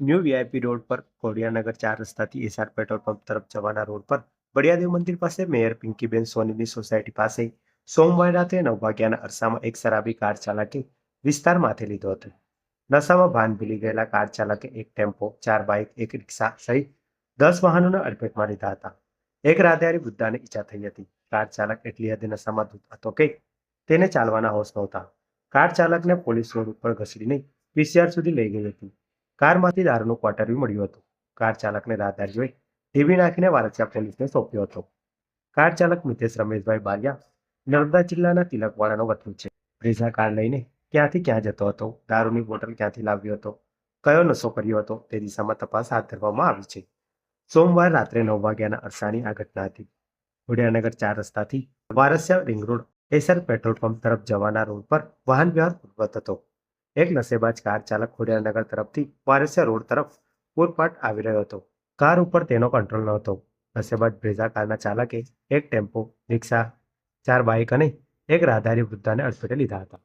New VIP road પર ખોડિયાનગર ચાર રસ્તાથી SR petrol pump તરફ જવાના રોડ પર બળિયાદેવ મંદિર પાસે મેયર પિંકીબેન સોનીની સોસાયટી પાસે સોમવારે રાત્રે નવ વાગ્યાના અરસામાં એક શરાબી કાર ચાલકે વિસ્તાર લીધો હતો. નશામાં ભાન ભૂલી ગયેલા કાર ચાલકે એક ટેમ્પો, ચાર બાઇક, એક રિક્ષા સહિત દસ વાહનોને અડફેટમાં લીધા હતા. એક રાધારી વૃદ્ધાને ઈજા થઈ હતી. કાર ચાલક એટલી હદે નશામાં ધૂત હતો કે તેને ચાલવાના હોશ નહોતા. કાર ચાલકને પોલીસ રોડ ઉપર ઘસડીને પીસીઆર સુધી લઈ ગઈ હતી. કારમાંથી દારૂનું ક્વાર્ટર મળ્યું હતું. કાર ચાલકને રાહદારીઓએ ટીવી નાખીને વારસિયા પોલીસને સોંપ્યો હતો. કાર ચાલક મિતેશ રમેશભાઈ બારિયા નર્મદા જિલ્લાના તિલકવાડાનો વતની છે. બ્રેઝા કાર લઈને ક્યાંથી ક્યાં જતો હતો, દારૂની બોટલ ક્યાંથી લાવ્યો હતો, કયો નશો કર્યો હતો, તે દિશામાં તપાસ હાથ ધરવામાં આવી છે. સોમવાર રાત્રે નવ વાગ્યાના અરસાની આ ઘટના હતી. હુડિયાનગર ચાર રસ્તાથી Varasiya ring road Essar petrol pump તરફ જવાના રોડ પર વાહન વ્યવહાર પૂર્વત હતો. એક નશેબાજ કાર ચાલક ખોડિયાનગર તરફથી વારસિયા રોડ તરફ પૂરપાટ આવી રહ્યો હતો. કાર ઉપર તેનો કંટ્રોલ ન હતો નશેબાજ બ્રેઝા કારના ચાલકે એક ટેમ્પો, રિક્ષા, ચાર બાઇક અને એક રાહદારી વૃદ્ધાને અડફેટે લીધા હતા.